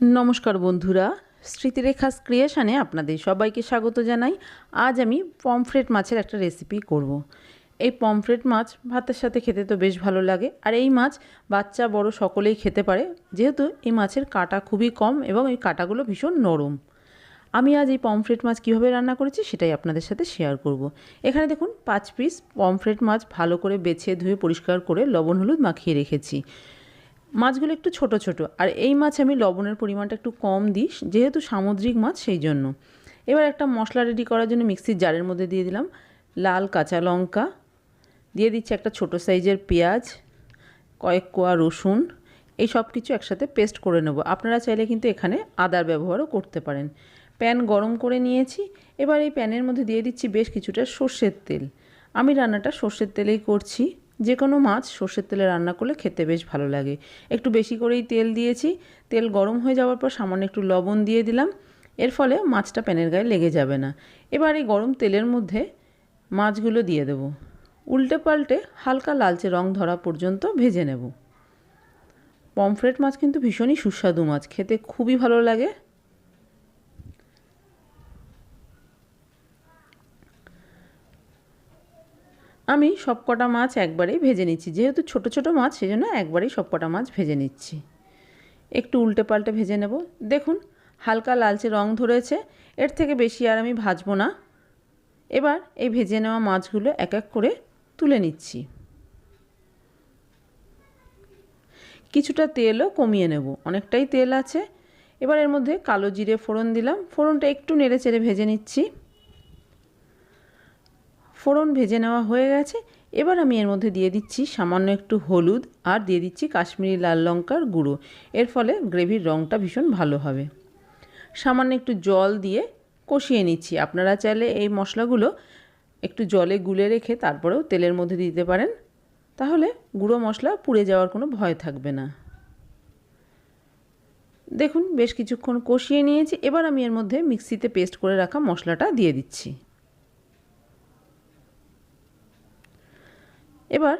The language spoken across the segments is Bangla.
নমস্কার বন্ধুরা স্মৃতিরেখা ক্রিয়েশনে আপনাদের সবাইকে স্বাগত জানাই আজ আমি পমফ্রেট মাছের একটা রেসিপি করব। এই পমফ্রেট মাছ ভাতের সাথে খেতে তো বেশ ভালো লাগে, আর এই মাছ বাচ্চা, বড় সকলেই খেতে পারে, যেহেতু এই মাছের কাটা খুবই কম এবং এই কাটাগুলো ভীষণ নরম আমি আজ এই পমফ্রেট মাছ কীভাবে রান্না করেছি সেটাই আপনাদের সাথে শেয়ার করব। এখানে দেখুন, পাঁচ পিস পমফ্রেট মাছ ভালো করে বেছে ধুয়ে পরিষ্কার করে লবণ, হলুদ মাখিয়ে রেখেছি মাছগুলো একটু ছোট ছোট। আর এই মাছ আমি লবণের পরিমাণটা একটু কম দিই যেহেতু সামুদ্রিক মাছ সেই জন্য। এবার একটা মশলা রেডি করার জন্য মিক্সির জারের মধ্যে দিয়ে দিলাম লাল কাঁচা লঙ্কা। দিয়ে দিচ্ছি একটা ছোট সাইজের পেঁয়াজ, কয়েক কোয়া রসুন, এই সব কিছু একসাথে পেস্ট করে নেব। আপনারা চাইলে কিন্তু এখানে আদার ব্যবহারও করতে পারেন। প্যান গরম করে নিয়েছি, এবার এই প্যানের মধ্যে দিয়ে দিচ্ছি বেশ কিছুটা সর্ষের তেল। আমি রান্নাটা সর্ষের তেলেই করছি। যে কোনো মাছ সর্ষের তেলে রান্না করলে খেতে বেশ ভালো লাগে। একটু বেশি করেই তেল দিয়েছি। তেল গরম হয়ে যাওয়ার পর সামান্য একটু লবণ দিয়ে দিলাম। এর ফলে মাছটা প্যানের গায়ে লেগে যাবে না। এবার এই গরম তেলের মধ্যে মাছগুলো দিয়ে দেবো। উল্টে পাল্টে হালকা লালচে রং ধরা পর্যন্ত ভেজে নেব। পমফ্রেট মাছ কিন্তু ভীষণই সুস্বাদু মাছ। খেতে খুবই ভালো লাগে। আমি সব কটা মাছ একবারেই ভেজে নিচ্ছি। যেহেতু ছোট ছোট মাছ সেই জন্য একবারেই সব কটা মাছ ভেজে নিচ্ছি। একটু উল্টে পাল্টে ভেজে নেব। দেখুন, হালকা লালচে রং ধরেছে। এর থেকে বেশি আর আমি ভাজবো না। এবার এই ভেজে নেওয়া মাছগুলো এক এক করে তুলে নিচ্ছি। কিছুটা তেলও কমিয়ে নেব। অনেকটাই তেল আছে। এবার এর মধ্যে কালো জিরে ফোড়ন দিলাম। ফোড়নটা একটু নেড়ে চেড়ে ভেজে নিচ্ছি। ফোড়ন ভেজে নেওয়া হয়ে গেছে। এবার আমি এর মধ্যে দিয়ে দিচ্ছি সামান্য একটু হলুদ আর দিয়ে দিচ্ছি কাশ্মীরি লাল লঙ্কার গুঁড়ো। এর ফলে গ্রেভির রঙটা ভীষণ ভালো হবে। সামান্য একটু জল দিয়ে কষিয়ে নিচ্ছি। আপনারা চাইলে এই মশলাগুলো একটু জলে গুলে রেখে তারপরেও তেলের মধ্যে দিতে পারেন। তাহলে গুঁড়ো মশলা পুড়ে যাওয়ার কোনো ভয় থাকবে না। দেখুন, বেশ কিছুক্ষণ কষিয়ে নিয়েছি। এবার আমি এর মধ্যে মিক্সিতে পেস্ট করে রাখা মশলাটা দিয়ে দিচ্ছি। এবার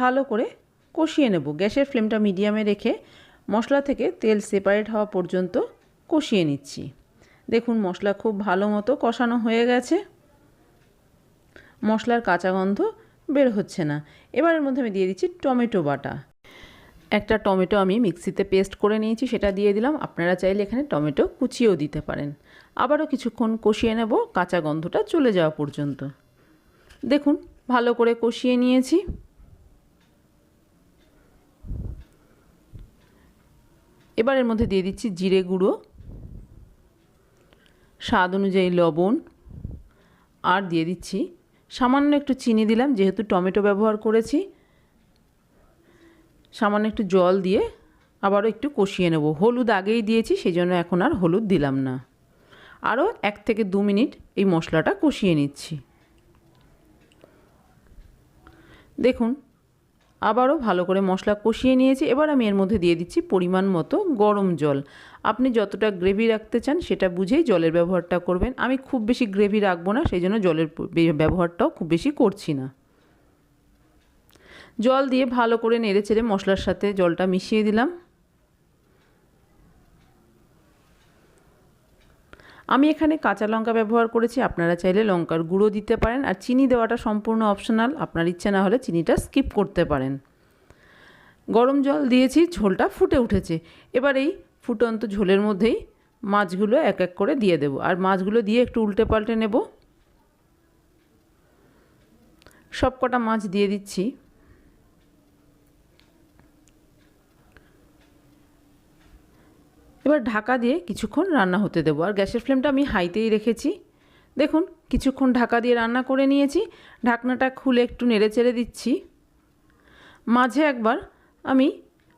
ভালো করে কষিয়ে নেব। গ্যাসের ফ্লেমটা মিডিয়ামে রেখে মশলা থেকে তেল সেপারেট হওয়া পর্যন্ত কষিয়ে নিচ্ছি। দেখুন, মশলা খুব ভালো মতো কষানো হয়ে গেছে। মশলার কাঁচা গন্ধ বের হচ্ছে না। এবার এর মধ্যে আমি দিয়ে দিচ্ছি টমেটো বাটা। একটা টমেটো আমি মিক্সিতে পেস্ট করে নিয়েছি, সেটা দিয়ে দিলাম। আপনারা চাইলে এখানে টমেটো কুচিয়েও দিতে পারেন। আবারও কিছুক্ষণ কষিয়ে নেব, কাঁচা গন্ধটা চলে যাওয়া পর্যন্ত। দেখুন ভালো করে কষিয়ে নিয়েছি। এবার এর মধ্যে দিয়ে দিচ্ছি জিরে গুঁড়ো, স্বাদ অনুযায়ী লবণ, আর দিয়ে দিচ্ছি সামান্য একটু চিনি দিলাম, যেহেতু টমেটো ব্যবহার করেছি। সামান্য একটু জল দিয়ে আবারও একটু কষিয়ে নেব। হলুদ আগেই দিয়েছি সেই জন্য এখন আর হলুদ দিলাম না। আরও এক থেকে দু মিনিট এই মশলাটা কষিয়ে নিচ্ছি। দেখুন, আবারও ভালো করে মশলা কষিয়ে নিয়েছি। এবার আমি এর মধ্যে দিয়ে দিচ্ছি পরিমাণ মতো গরম জল। আপনি যতটা গ্রেভি রাখতে চান সেটা বুঝেই জলের ব্যবহারটা করবেন। আমি খুব বেশি গ্রেভি রাখব না, সেই জন্য জলের ব্যবহারটাও খুব বেশি করছি না। জল দিয়ে ভালো করে নেড়ে চেড়ে মশলার সাথে জলটা মিশিয়ে দিলাম। আমি এখানে কাঁচা লঙ্কা ব্যবহার করেছি, আপনারা চাইলে লঙ্কার গুঁড়ো দিতে পারেন, আর চিনি দেওয়াটা সম্পূর্ণ অপশনাল আপনার ইচ্ছে না হলে চিনিটা স্কিপ করতে পারেন। গরম জল দিয়েছি, ঝোলটা ফুটে উঠেছে। এবার এই ফুটন্ত ঝোলের মধ্যেই মাছগুলো এক এক করে দিয়ে দেব, আর মাছগুলো দিয়ে একটু উল্টে পাল্টে নেব। সব কটা মাছ দিয়ে দিচ্ছি। এবার ঢাকা দিয়ে কিছুক্ষণ রান্না হতে দেবো। আর গ্যাসের ফ্লেমটা আমি হাইতেই রেখেছি। দেখুন, কিছুক্ষণ ঢাকা দিয়ে রান্না করে নিয়েছি। ঢাকনাটা খুলে একটু নেড়ে চেড়ে দিচ্ছি। মাঝে একবার আমি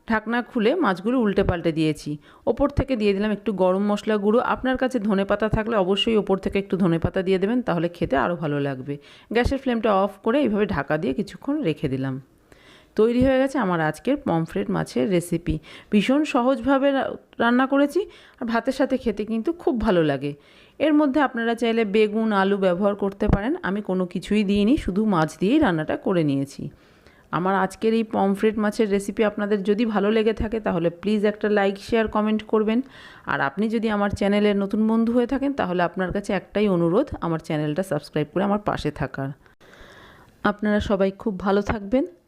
ঢাকনা খুলে মাছগুলো উল্টে পাল্টে দিয়েছি। ওপর থেকে দিয়ে দিলাম একটু গরম মশলা গুঁড়ো। আপনার কাছে ধনে পাতা থাকলে অবশ্যই ওপর থেকে একটু ধনে পাতা দিয়ে দেবেন, তাহলে খেতে আরও ভালো লাগবে। গ্যাসের ফ্লেমটা অফ করে এইভাবে ঢাকা দিয়ে কিছুক্ষণ রেখে দিলাম। তৈরি হয়ে গেছে আমার আজকের পমফ্রেট মাছের রেসিপি ভীষণ সহজভাবে রান্না করেছি আর ভাতের সাথে খেতে কিন্তু খুব ভালো লাগে। এর মধ্যে আপনারা চাইলে বেগুন, আলু ব্যবহার করতে পারেন। আমি কোনো কিছুই দিইনি, শুধু মাছ দিয়েই রান্নাটা করে নিয়েছি। আমার আজকের এই পমফ্রেট মাছের রেসিপি আপনাদের যদি ভালো লেগে থাকে, তাহলে প্লিজ একটা লাইক শেয়ার কমেন্ট করবেন। আর আপনি যদি আমার চ্যানেলের নতুন বন্ধু হয়ে থাকেন, তাহলে আপনার কাছে একটাই অনুরোধ, আমার চ্যানেলটা সাবস্ক্রাইব করে আমার পাশে থাকার। আপনারা সবাই খুব ভালো থাকবেন।